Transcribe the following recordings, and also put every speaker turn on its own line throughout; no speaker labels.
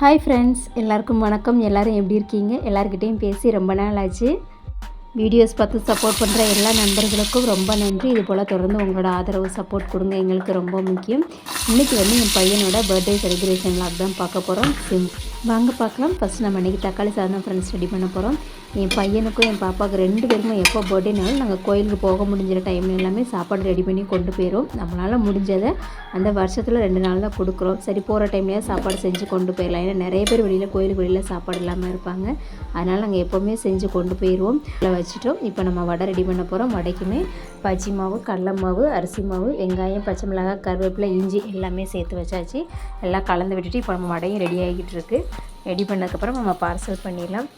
Hi friends எல்லாருக்கும் வணக்கம். எல்லோரும் எப்படி இருக்கீங்க? எல்லாருக்கிட்டேயும் பேசி ரொம்ப நாள் ஆச்சு வீடியோஸ் பார்த்து சப்போர்ட் பண்ணுற எல்லா நண்பர்களுக்கும் ரொம்ப நன்றி. இது போல் தொடர்ந்து உங்களோட ஆதரவு சப்போர்ட் கொடுங்க. எங்களுக்கு ரொம்ப முக்கியம். இன்றைக்கி வந்து என் பையனோட பர்த்டே செலிப்ரேஷன் லாக் தான் பார்க்க போகிறோம் சிம் வாங்க பார்க்கலாம். ஃபஸ்ட் நம்ம இன்றைக்கி தக்காளி சாதம் ஃப்ரெண்ட்ஸ் ரெடி பண்ண போகிறோம் என் பையனுக்கும் என் பாப்பாவுக்கு ரெண்டு பேருக்கும் எப்போ பர்த்டேனாலும் நாங்கள் கோயிலுக்கு போக முடிஞ்ச டைம் எல்லாமே சாப்பாடு ரெடி பண்ணி கொண்டு போயிடும் நம்மளால் முடிஞ்சதை அந்த வருஷத்தில் ரெண்டு நாள் தான் கொடுக்குறோம். சரி போகிற டைம்லேயே சாப்பாடு செஞ்சு கொண்டு போயிடலாம். ஏன்னா நிறைய பேர் வெளியில் கோயிலுக்கு வெளியில் சாப்பாடு இல்லாமல் இருப்பாங்க. அதனால் நாங்கள் எப்போவுமே செஞ்சு கொண்டு போயிடுவோம் இல்லை வச்சுட்டோம். இப்போ நம்ம வடை ரெடி பண்ண போகிறோம் வடைக்குமே பச்சை மாவு கடல மாவு அரிசி மாவு வெங்காயம் பச்சை மிளகாய் கருவேப்பிலை இஞ்சி எல்லாமே சேர்த்து வச்சாச்சு. எல்லாம் கலந்து விட்டுட்டு இப்போ நம்ம வடையும் ரெடி ஆகிட்டு இருக்குது ரெடி பண்ணதுக்கப்புறம் நம்ம பார்சல் பண்ணிடலாம்.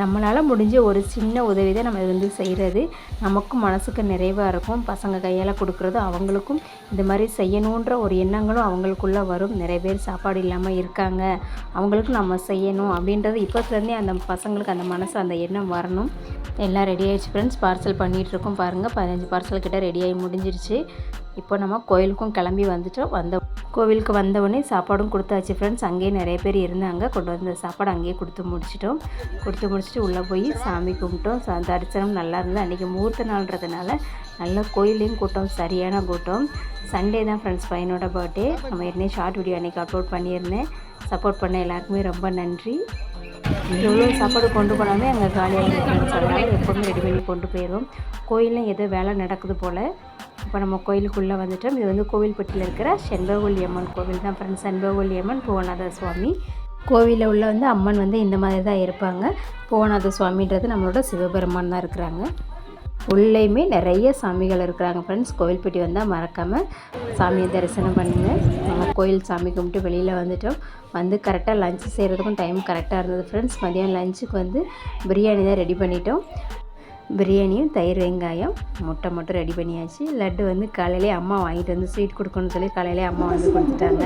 நம்மளால் முடிஞ்ச ஒரு சின்ன உதவி தான் நம்ம வந்து செய்கிறது நமக்கும் மனசுக்கு நிறைவாக இருக்கும். பசங்க கையால் கொடுக்குறது அவங்களுக்கும். இந்த மாதிரி செய்யணுன்ற ஒரு எண்ணங்களும் அவங்களுக்குள்ளே வரும். நிறைய பேர் சாப்பாடு இல்லாமல் இருக்காங்க. அவங்களுக்கும் நம்ம செய்யணும் அப்படின்றது இப்போத்துலேருந்தே அந்த பசங்களுக்கு அந்த மனசு அந்த எண்ணம் வரணும். எல்லாம் ரெடி ஆகிடுச்சு ஃப்ரெண்ட்ஸ் பார்சல் பண்ணிகிட்ருக்கோம் பாருங்கள் பதினஞ்சு பார்சல் கிட்ட ரெடி ஆகி முடிஞ்சிருச்சு. இப்போ நம்ம கோயிலுக்கும் கிளம்பி வந்துட்டோம் வந்த கோவிலுக்கு வந்தவொடனே சாப்பாடும் கொடுத்தாச்சு ஃப்ரெண்ட்ஸ் அங்கேயே நிறைய பேர் இருந்தாங்க. கொண்டு வந்த சாப்பாடு அங்கேயே கொடுத்து முடிச்சிட்டோம். கொடுத்து முடிச்சுட்டு உள்ளே போய் சாமி கும்பிட்டோம். தரிசனம் நல்லா இருந்தது. அன்றைக்கி முகூர்த்த நாள்ன்றதுனால நல்ல கோயிலையும் கூட்டம் சரியான கூட்டம். சண்டே தான் ஃப்ரெண்ட்ஸ் பையனோட பர்த்டே நம்ம ஏற்கனவே ஷார்ட் வீடியோ அன்றைக்கி அப்லோட் பண்ணியிருந்தேன். சப்போர்ட் பண்ண எல்லாருக்குமே ரொம்ப நன்றி. எவ்வளோ சாப்பாடு கொண்டு போனாலுமே அங்கே காலியாக ஃப்ரெண்ட்ஸ் அதனால் எப்போவுமே ரெடி பண்ணி கொண்டு போயிடுவோம். கோயிலில் ஏதோ வேலை நடக்குது போல். இப்போ நம்ம கோயிலுக்குள்ளே வந்துட்டோம். இது வந்து கோவில்பட்டியில் இருக்கிற செண்பகவல்லி அம்மன் கோவில் தான் ஃப்ரெண்ட்ஸ் செண்பகவல்லி அம்மன் புவநாத சுவாமி. கோவிலில் உள்ள வந்து அம்மன் வந்து இந்த மாதிரி தான் இருப்பாங்க. புவநாத சுவாமின்றது நம்மளோட சிவபெருமான் தான் இருக்கிறாங்க. உள்ளேயுமே நிறைய சாமிகள் இருக்கிறாங்க ஃப்ரெண்ட்ஸ் கோவில்பட்டி வந்தால் மறக்காமல் சாமியை தரிசனம் பண்ணுங்கள் நம்ம கோயில் சாமி கும்பிட்டு வெளியில் வந்துட்டோம். வந்து கரெக்டாக லஞ்சு செய்கிறதுக்கும் டைம் கரெக்டாக இருந்தது ஃப்ரெண்ட்ஸ் மதியம் லஞ்சுக்கு வந்து பிரியாணி தான் ரெடி பண்ணிட்டோம். பிரியாணியும் தயிர் வெங்காயம் முட்டை மட்டும் ரெடி பண்ணியாச்சு. லட்டு வந்து காலையிலே அம்மா வாங்கிட்டு வந்து ஸ்வீட் கொடுக்கணும்னு சொல்லி காலையிலே அம்மா வந்து கொடுத்துட்டாங்க.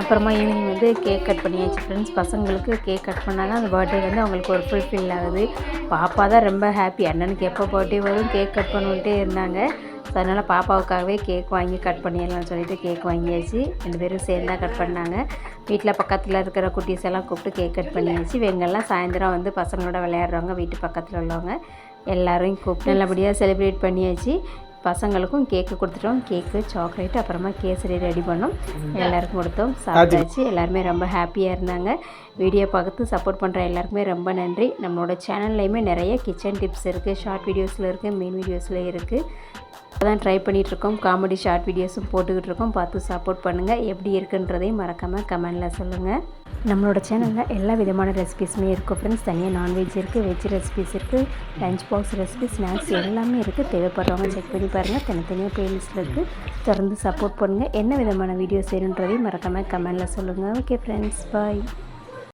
அப்புறமா ஈவினிங் வந்து கேக் கட் பண்ணியாச்சு ஃப்ரெண்ட்ஸ் பசங்களுக்கு கேக் கட் பண்ணாங்க அந்த பர்த்டே வந்து அவங்களுக்கு ஒரு ஃபுல்ஃபில் ஆகுது. பாப்பா தான் ரொம்ப ஹாப்பி அண்ணனுக்கு எப்போ பர்த்டே வரும்? கேக் கட் பண்ணிட்டே இருந்தாங்க. ஸோ அதனால் பாப்பாவுக்காகவே கேக் வாங்கி கட் பண்ணிடலாம்னு சொல்லிட்டு கேக் வாங்கியாச்சு. ரெண்டு பேரும் சேர்ந்தா கட் பண்ணாங்க. வீட்டில் பக்கத்தில் இருக்கிற குட்டீஸ் எல்லாம் கூப்பிட்டு கேக் கட் பண்ணியாச்சு. இவங்கெல்லாம் சாயந்தரம் வந்து பசங்களோட விளையாடுறவங்க வீட்டு பக்கத்தில் உள்ளவங்க. எல்லோரையும் கூப்பிட்டு நல்லபடியாக செலிப்ரேட் பண்ணியாச்சு. பசங்களுக்கும் கேக்கு கொடுத்துட்டோம். கேக்கு சாக்லேட் அப்புறமா கேசரி ரெடி பண்ணோம். எல்லாருக்கும் கொடுத்தோம். சாப்பிட்டாச்சு. எல்லாருமே ரொம்ப ஹாப்பியாக இருந்தாங்க. வீடியோ பார்த்து சப்போர்ட் பண்ணுற எல்லாருக்குமே ரொம்ப நன்றி. நம்மளோட சேனல்லையுமே நிறைய கிச்சன் டிப்ஸ் இருக்குது ஷார்ட் வீடியோஸில் இருக்குது மெயின் வீடியோஸில் இருக்குது அதான் ட்ரை பண்ணிகிட்ருக்கோம் காமெடி ஷார்ட் வீடியோஸும் போட்டுக்கிட்டு இருக்கோம் பார்த்து சப்போர்ட் பண்ணுங்கள் எப்படி இருக்குன்றதையும் மறக்காமல் கமெண்டில் சொல்லுங்கள் நம்மளோட சேனலில் எல்லா விதமான ரெசிபிஸுமே இருக்கும் ஃப்ரெண்ட்ஸ் தனியாக நான்வெஜ் இருக்குது வெஜ் ரெசிபிஸ் இருக்குது லஞ்ச் பாக்ஸ் ரெசிபி ஸ்நாக்ஸ் எல்லாமே இருக்குது தேவைப்படுறவங்க செக் பண்ணி பாருங்கள் தனித்தனியாக ப்ளேலிஸ்ட்டில் இருக்குது தொடர்ந்து சப்போர்ட் பண்ணுங்கள் என்ன விதமான வீடியோஸ் வேணுன்றதையும் மறக்காமல் கமெண்டில் சொல்லுங்கள் ஓகே ஃப்ரெண்ட்ஸ் பாய்